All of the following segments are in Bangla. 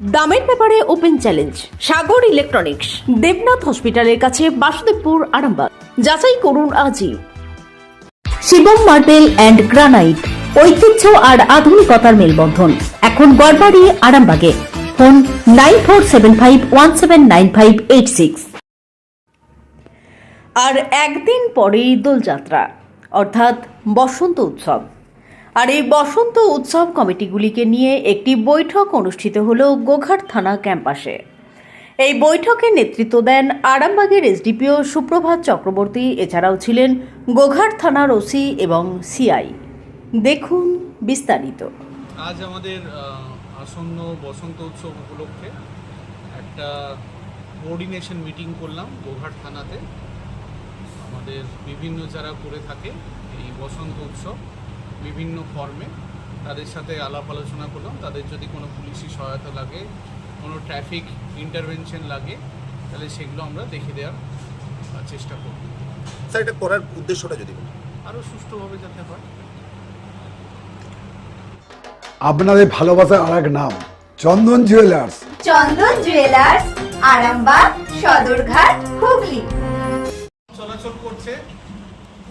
দামের ব্যাপারে open challenge, Sagar electronics, Debnath হসপিটালের কাছে বাসুদেবপুর, আরামবাগ। যাচাই করুন আজই। শিবম মার্বেল অ্যান্ড গ্রানাইট, ঐতিহ্য আর আধুনিকতার মেলবন্ধন। এখন গড়বাড়ি, আরামবাগে। Phone nine four seven five one seven nine five eight six. আর একদিন পরেই দোলযাত্রা, অর্থাৎ বসন্ত উৎসব। আর এই বসন্ত উৎসব কমিটিগুলিকে নিয়ে একটি বৈঠক অনুষ্ঠিত হল গোঘাট থানা ক্যাম্পাসে। এই বৈঠকে নেতৃত্ব দেন আরামবাগের এসডিপিও সুপ্রভাত চক্রবর্তী, এছাড়াও ছিলেন গোঘাট থানার ওসি এবং সিআই। দেখুন বিস্তারিত। আজ আমাদের আসন্ন বসন্ত উৎসব উপলক্ষে একটা কোঅর্ডিনেশন মিটিং করলাম গোঘাট থানাতে। আমাদের বিভিন্ন যারা করে থাকে এই বসন্ত উৎসব বিভিন্ন ফর্মে তাদের সাথে আলাপ আলোচনা করলাম। তাদের যদি কোনো পুলিশি সহায়তা লাগে কোনো ট্রাফিক ইন্টারভেনশন লাগে তাহলে সেগুলো আমরা দেখে দেওয়ার চেষ্টা করব। স্যার এটা করার উদ্দেশ্যটা যদি। আরও সুষ্ঠুভাবে যাতে হয়। আপনাদের ভালোবাসার আর এক নাম চন্দন জুয়েলার্স চন্দন জুয়েলার্স আরামবাগ সদরঘাট হুগলি। চলাচল করছে।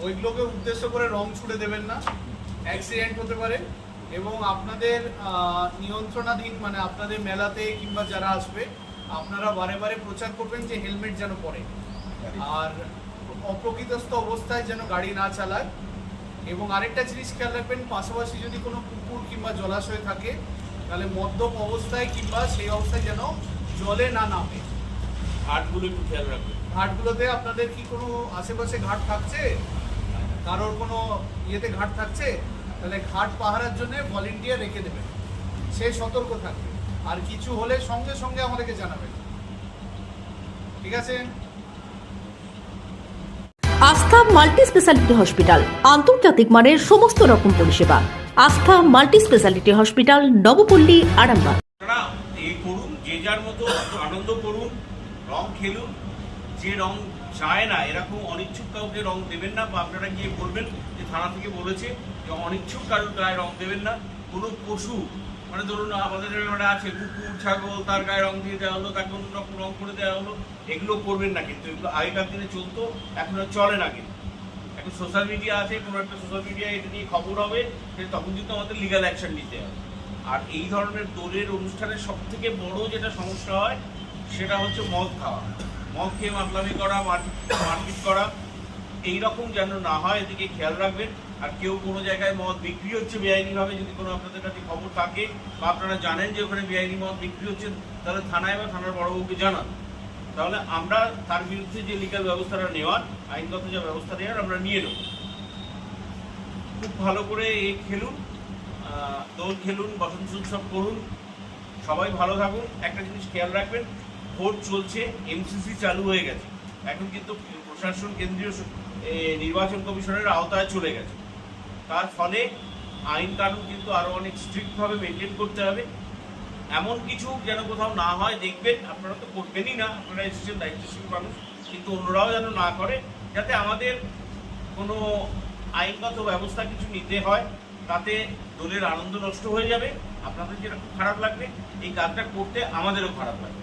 ওইগুলোকে উদ্দেশ্য করে রং ছুড়ে দেবেন না। অ্যাক্সিডেন্ট হতে পারে এবং আপনাদের নিয়ন্ত্রণাধীন মানে আপনাদের মেলাতে কিংবা যারা আসবে আপনারা বারে বারে প্রচার করবেন যে হেলমেট যেন পরে। আর অপ্রকৃতস্থ অবস্থায় যেন গাড়ি না চালায়। এবং আরেকটা জিনিস খেয়াল রাখবেন পাশাপাশি যদি কোনো পুকুর কিংবা জলাশয় থাকে তাহলে মদ্যপ অবস্থায় কিংবা সেই অবস্থায় যেন জলে না নামে। ঘাটগুলো একটু খেয়াল রাখবেন। ঘাটগুলোতে আপনাদের কি কোনো আশেপাশে ঘাট থাকছে? কারোর কোনো ইয়েতে ঘাট থাকছে তাহলে ঘাট পাহারার জন্য ভলেন্টিয়ার রেখে দেবে। সে সতর্ক থাকবে। আর কিছু হলে সঙ্গে সঙ্গে আমাদেরকে জানাবেন ঠিক আছে? আস্থা মাল্টি স্পেশালিটি হসপিটাল আন্তর্জাতিক মানের সমস্ত রকম পরিষেবা। Astha multi speciality hospital Nabapalli Arambagh. এই করুন যে যার মতো আনন্দ করুন রং খেলুন যে রং চায় না, এরকম অনিচ্ছুক কাউকে রং দেবেন না, বা আপনারা গিয়ে বলবেন যে থানা থেকে বলেছে যে অনিচ্ছুক কারোর গায়ে রং দেবেন না, কোনো পশু মানে ধরুন আমাদের মানে আছে, কুকুর, ছাগল, তার গায়ে রং দিয়ে দেওয়া হলো, তাকে অন্য রকম রং করে দেওয়া হলো, এগুলো করবেন না কিন্তু, এগুলো আগেকার দিনে চলতো, এখন চলে না কিন্তু। এখন সোশ্যাল মিডিয়া আছে, কোনো একটা সোশ্যাল মিডিয়ায় এটা নিয়ে খবর হবে তখন কিন্তু আমাদের লিগাল অ্যাকশন নিতে হবে। আর এই ধরনের দোলের অনুষ্ঠানের সব থেকে বড় যেটা সমস্যা হয়, সেটা হচ্ছে মদ খাওয়া। মদ খেয়ে মাতলামি করা মারপিট করা এই রকম যেন না হয়, এদিকে খেয়াল রাখবেন। আর কেউ কোনো জায়গায় মদ বিক্রি হচ্ছে বেআইনিভাবে, যদি কোনো আপনাদের কাছে খবর থাকে, বা আপনারা জানেন যে ওখানে বেআইনি মদ বিক্রি হচ্ছে, তাহলে থানায় বা থানার বড়বাবুকে জানান। তাহলে আমরা তার বিরুদ্ধে যে লিগাল ব্যবস্থাটা নেওয়ার, আইনগত যে ব্যবস্থা নেওয়ার, আমরা নিয়ে নেব। খুব ভালো করে এ খেলুন দোল খেলুন, বসন্ত উৎসব করুন, সবাই ভালো থাকুন। একটা জিনিস খেয়াল রাখবেন ভোট চলছে এমসিসি চালু হয়ে গেছে। এখন কিন্তু প্রশাসন কেন্দ্রীয় নির্বাচন কমিশনের আওতায় চলে গেছে। তার ফলে আইন কানুন কিন্তু আরও অনেক স্ট্রিক্টভাবে মেনটেন করতে হবে। এমন কিছু যেন কোথাও না হয়, দেখবেন, আপনারা তো করবেনই না, আপনারা এসেছেন দায়িত্বশীল মানুষ, কিন্তু অন্যরাও যেন না করে, যাতে আমাদের কোনো আইনগত ব্যবস্থা কিছু নিতে হয়, তাতে দলের আনন্দ নষ্ট হয়ে যাবে। আপনাদের যেরকম খারাপ লাগবে, এই কাজটা করতে আমাদেরও খারাপ লাগবে।